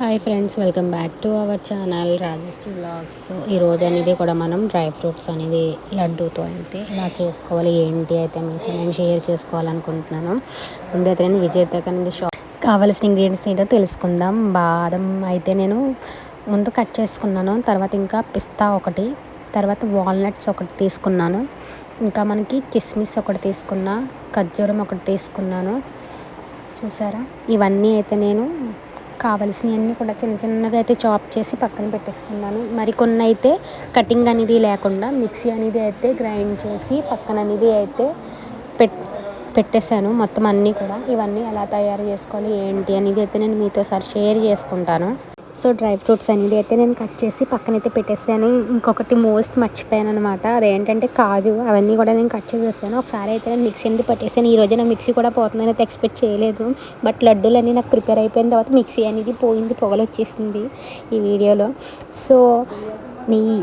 Hi friends welcome back to our channel Rajashri blogs ఈరోజు అనేది కూడా మనం డ్రై ఫ్రూట్స్ అనేది లడ్డూతో అయితే ఇలా చేసుకోవాలి ఏంటి అయితే మీతో నేను షేర్ చేసుకోవాలనుకుంటున్నాను. ముందైతే నేను విజేత అనేది షాప్ కావాల్సిన ఇంగ్రీడియంట్స్ ఏంటో తెలుసుకుందాం. బాదం అయితే నేను ముందు కట్ చేసుకున్నాను. తర్వాత ఇంకా పిస్తా ఒకటి తర్వాత వాల్నట్స్ ఒకటి తీసుకున్నాను. ఇంకా మనకి కిస్మిస్ ఒకటి తీసుకున్నా ఖర్జూరం ఒకటి తీసుకున్నాను. చూసారా? ఇవన్నీ అయితే నేను కావలసినవన్నీ కూడా చిన్న చిన్నగా అయితే చాప్ చేసి పక్కన పెట్టేసుకున్నాను. మరికొన్ని అయితే కటింగ్ అనేది లేకుండా మిక్సీ అనేది అయితే గ్రైండ్ చేసి పక్కన అనేది అయితే పెట్ పెట్టేశాను. మొత్తం అన్నీ కూడా ఇవన్నీ ఎలా తయారు చేసుకోవాలి ఏంటి అనేది అయితే నేను మీతో సార్ షేర్ చేసుకుంటాను. సో డ్రై ఫ్రూట్స్ అనేది అయితే నేను కట్ చేసి పక్కనైతే పెట్టేసాను. ఇంకొకటి మోస్ట్ మర్చిపోయాను అనమాట అదేంటంటే కాజు అవన్నీ కూడా నేను కట్ చేసేసాను. ఒకసారి అయితే నేను మిక్సీ అనేది పట్టేసాను? ఈ రోజు నా మిక్సీ కూడా పోతుందని అయితే ఎక్స్పెక్ట్ చేయలేదు. బట్ లడ్డూలు అన్నీ నాకు ప్రిపేర్ అయిపోయిన తర్వాత మిక్సీ అనేది పోయింది పొగలు వచ్చేసింది ఈ వీడియోలో. సో నెయ్యి.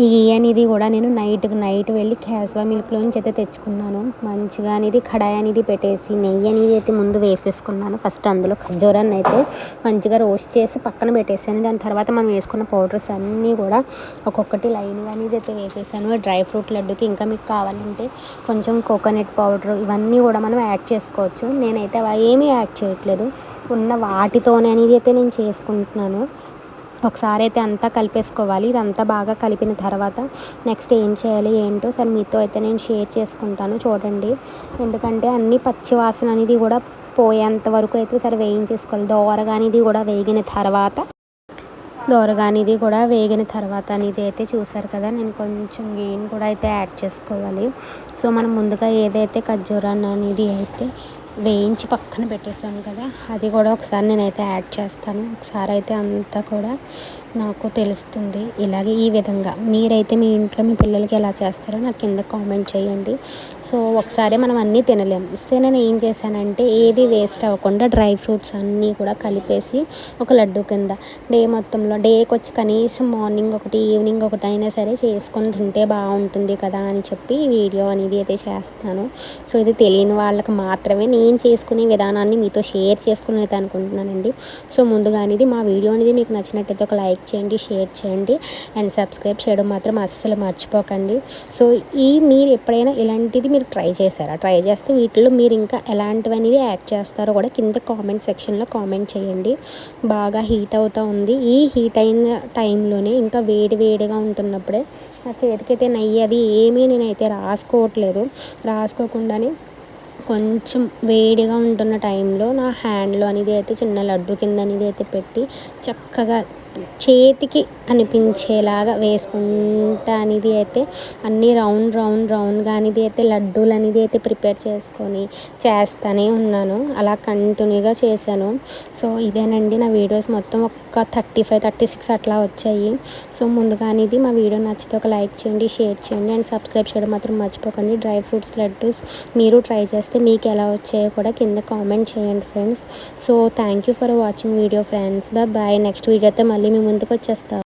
ఈ గీ అనేది కూడా నేను నైట్ నైట్ వెళ్ళి క్యాస్వా మిల్క్లోంచి అయితే తెచ్చుకున్నాను. మంచిగా అనేది కడాయి అనేది పెట్టేసి నెయ్యి అనేది అయితే ముందు వేసేసుకున్నాను. ఫస్ట్ అందులో ఖర్జూరాన్ని అయితే మంచిగా రోస్ట్ చేసి పక్కన పెట్టేసాను. దాని తర్వాత మనం వేసుకున్న పౌడర్స్ అన్నీ కూడా ఒక్కొక్కటి లైన్గా అనేది అయితే వేసేసాను. డ్రై ఫ్రూట్ లడ్డుకి ఇంకా మీకు కావాలంటే కొంచెం కోకోనట్ పౌడర్ ఇవన్నీ కూడా మనం యాడ్ చేసుకోవచ్చు. నేనైతే అవి ఏమీ యాడ్ చేయట్లేదు. ఉన్న వాటితోనే అనేది అయితే నేను చేసుకుంటున్నాను. ఒకసారి అయితే అంతా కలిపేసుకోవాలి. ఇదంతా బాగా కలిపిన తర్వాత నెక్స్ట్ ఏం చేయాలి ఏంటో సరే మీతో అయితే నేను షేర్ చేసుకుంటాను చూడండి. ఎందుకంటే అన్ని పచ్చి వాసన అనేది కూడా పోయేంత వరకు అయితే సరే వేయించేసుకోవాలి. దోరగా అనేది కూడా వేగిన తర్వాత దోరగా అనేది కూడా వేగిన తర్వాత అనేది అయితే చూసారు కదా నేను కొంచెం గేన్ కూడా అయితే యాడ్ చేసుకోవాలి. సో మనం ముందుగా ఏదైతే ఖర్జూరాన్ని అనేది అయితే వేయించి పక్కన పెట్టేసాను కదా అది కూడా ఒకసారి నేనైతే యాడ్ చేస్తాను. ఒకసారి అయితే అంతా కూడా నాకు తెలుస్తుంది. ఇలాగే ఈ విధంగా. మీరైతే మీ ఇంట్లో మీ పిల్లలకి ఎలా చేస్తారో నాకు కింద కామెంట్ చేయండి. సో ఒకసారి మనం అన్నీ తినలేం. సో నేను ఏం చేశానంటే ఏది వేస్ట్ అవ్వకుండా డ్రై ఫ్రూట్స్ అన్నీ కూడా కలిపేసి ఒక లడ్డు కింద డే మొత్తంలో డేకి వచ్చి కనీసం మార్నింగ్ ఒకటి ఈవినింగ్ ఒకటి అయినా సరే చేసుకొని తింటే బాగుంటుంది కదా అని చెప్పి వీడియో అనేది అయితే చేస్తాను. సో ఇది తెలియని వాళ్ళకి మాత్రమే నేను చేసుకునే విధానాన్ని మీతో షేర్ చేసుకునేది అనుకుంటున్నానండి. సో ముందుగా అనేది మా వీడియో అనేది మీకు నచ్చినట్టయితే ఒక లైక్ చేయండి షేర్ చేయండి అండ్ సబ్స్క్రైబ్ చేయడం మాత్రం అస్సలు మర్చిపోకండి. సో ఈ మీరు ఎప్పుడైనా ఇలాంటిది మీరు ట్రై చేశారా? ట్రై చేస్తే వీటిలో మీరు ఇంకా ఎలాంటివి అనేది యాడ్ చేస్తారో కూడా కింద కామెంట్ సెక్షన్లో కామెంట్ చేయండి. బాగా హీట్ అవుతూ ఉంది. ఈ హీట్ అయిన టైంలోనే ఇంకా వేడి వేడిగా ఉంటున్నప్పుడే నా చేతికైతే నెయ్యి అది ఏమీ నేనైతే రాసుకోవట్లేదు. రాసుకోకుండానే కొంచెం వేడిగా ఉంటున్న టైంలో నా హ్యాండ్లో అనేది అయితే చిన్న లడ్డు కింద అనేది అయితే పెట్టి చక్కగా చేతికి అనిపించేలాగా వేసుకుంటా అనేది అయితే అన్నీ రౌండ్ రౌండ్ రౌండ్గా అనేది అయితే లడ్డూలు అనేది అయితే ప్రిపేర్ చేసుకొని చేస్తూనే ఉన్నాను. అలా కంటిన్యూగా చేశాను. సో ఇదేనండి నా వీడియోస్ మొత్తం ఒక థర్టీ ఫైవ్ థర్టీ సిక్స్ అట్లా వచ్చాయి. సో ముందుగా అనేది మా వీడియో నచ్చితే ఒక లైక్ చేయండి షేర్ చేయండి అండ్ సబ్స్క్రైబ్ చేయడం మాత్రం మర్చిపోకండి. డ్రై ఫ్రూట్స్ లడ్డూస్ మీరు ట్రై చేస్తే మీకు ఎలా వచ్చాయో కూడా కింద కామెంట్ చేయండి friends. So thank you for watching video friends. Bye next వీడియోతో మళ్ళీ మీ ముందుకు వచ్చేస్తా